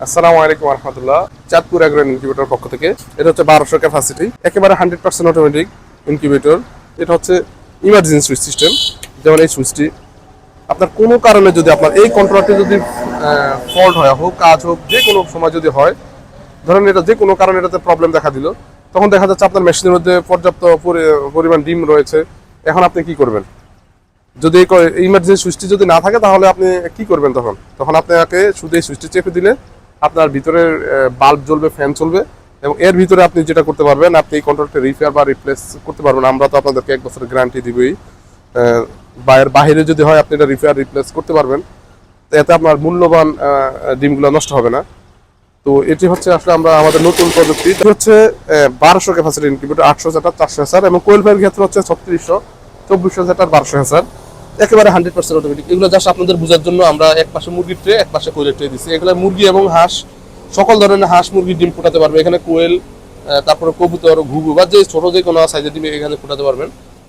আসসালামু আলাইকুম রহমতুল্লাহ চাঁদপুর অ্যাগ্রোন ইনকিউবেটর পক্ষ থেকে। এটা হচ্ছে বারোশো ক্যাপাসিটি একেবারে হান্ড্রেড পার্সেন্ট অটোমেটিক ইনকিউবেটর এটা হচ্ছে ইমার্জেন্সি সুইচ সিস্টেম যেমন এই সুইচটি আপনার কোনো কারণে যদি আপনার এই কন্ট্রোলারটি যদি ফল্ট হয়, হোক, কাজ হোক, যে কোনো সময় যদি হয়, ধরেন এটা যে কোনো কারণে এটাতে প্রবলেম দেখা দিল, তখন দেখা যাচ্ছে আপনার মেশিনের মধ্যে পর্যাপ্ত পরি- পরিমাণ ডিম রয়েছে। এখন আপনি কি করবেন? যদি ইমার্জেন্সি সুইচটি যদি না থাকে, তাহলে আপনি কি করবেন তখন? তখন আপনাকে শুধু এই সুইচটি চেপে দিলে আপনার ভিতরের বাল্ব জ্বলবে ফ্যান চলবে এবং এর ভিতরে আপনি যেটা করতে পারবেন, আপনি এই কন্ট্রোলটা রিপেয়ার বা রিপ্লেস করতে পারবেন। আমরা তো আপনাদেরকে এক বছরের গ্যারান্টি দিবই। বাইরের বাহিরে যদি হয়, আপনি এটা রিপেয়ার রিপ্লেস করতে পারবেন। এতে আপনার মূল্যবান ডিমগুলো নষ্ট হবে না। তো এটি হচ্ছে আসলে আমরা আমাদের নতুন প্রযুক্তি। হচ্ছে বারোশো ক্যাপাসিটি ইনকিউবেটর আটশো হাজার, চারশো হাজার এবং কোয়েল ক্ষেত্রে হচ্ছে ছত্রিশশো, চব্বিশশো হাজার, বারোশো হাজার। একেবারে হান্ড্রেড পার্সেন্ট অটোমেটিক এগুলো জাস্ট আপনাদের বোঝার জন্য আমরা এক পাশে মুরগির ট্রে, এক পাশে কোয়েলের ট্রে দিচ্ছি এগুলো মুরগি এবং হাঁস, সকল ধরনের হাঁস মুরগির ডিম ফোটাতে পারবে। এখানে কোয়েল তারপরে কবুতর, ঘুঘু বা যে ছোট যে কোনো সাইজের ডিম এখানে ফোটাতে পারবেন।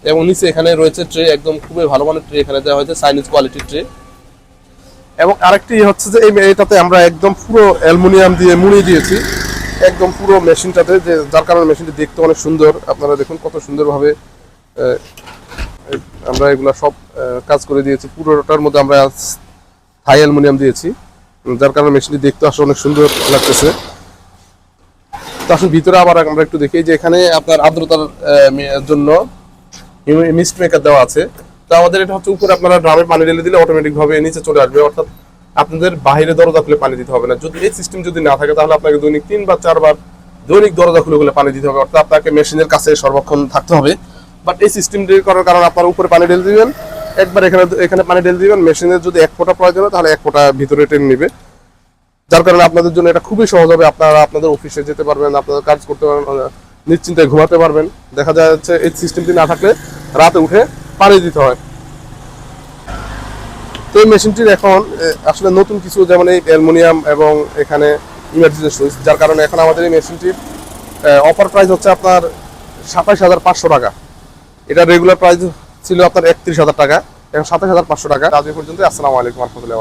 এবং নিচে এখানে রয়েছে ট্রে, একদম খুবই ভালো মানের ট্রে এখানে দেওয়া হয়েছে চাইনিজ কোয়ালিটির ট্রে। এবং আরেকটি হচ্ছে যে এই এটাতে আমরা একদম পুরো অ্যালুমিনিয়াম দিয়ে মুড়িয়ে দিয়েছি। একদম পুরো মেশিনটাতে, যে যার কারণে মেশিনটি দেখতে অনেক সুন্দর। আপনারা দেখুন কত সুন্দরভাবে আমরা এগুলা সব কাজ করে দিয়েছি। পুরোটার মধ্যে আমরা থাই অ্যালুমিনিয়াম দিয়েছি। যার কারণে মেশিনটি দেখতে আসলে অনেক সুন্দর লাগতেছে। তো আসলে ভিতরে আবার আমরা একটু দেখি। যে এখানে আপনার আর্দ্রতার জন্য মিস্ট মেকার দেওয়া আছে। তো আমাদের এটা হচ্ছে উপরে আপনারা ড্রামে পানি ঢেলে দিলে অটোমেটিক ভাবে নিচে চলে আসবে। অর্থাৎ আপনাদের বাইরে দরজা খুলে পানি দিতে হবে না। যদি এই সিস্টেম যদি না থাকে, তাহলে আপনাকে দৈনিক তিন বা চারবার দৈনিক দরজা খুলে খুলে পানি দিতে হবে। অর্থাৎ আপনাকে মেশিনের কাছে সর্বক্ষণ থাকতে হবে। বাট এই সিস্টেম সিস্টেমটি করার কারণে আপনার উপরে পানি ঢেলে দিবেন। একবার এখানে এখানে পানি ঢেলে দিবেন। মেশিনের যদি এক ফোঁটা প্রয়োজন হয় তাহলে এক ফোঁটা ভিতরে টেনে নিবে। যার কারণে আপনাদের জন্য এটা খুবই সহজ হবে। আপনারা আপনাদের অফিসে যেতে পারবেন আপনাদের কাজ করতে পারবেন আহ, নিশ্চিন্তে ঘুমাতে পারবেন। দেখা যাচ্ছে এই সিস্টেমটি না থাকলে রাতে উঠে পানি দিতে হয়। তো এই মেশিনটির এখন আসলে নতুন কিছু যেমন এই অ্যালুমিনিয়াম এবং এখানে ইমার্জেন্সি সুইচ যার কারণে এখন আমাদের এই মেশিনটির অফার প্রাইস হচ্ছে আপনার সাতাশ হাজার পাঁচশো টাকা। এটা রেগুলার প্রাইস ছিল আপনার একত্রিশ হাজার টাকা এবং সাতাশ হাজার পাঁচশো টাকা। আজ এই পর্যন্ত আসসালামু আলাইকুম, রহমতুল্লাহ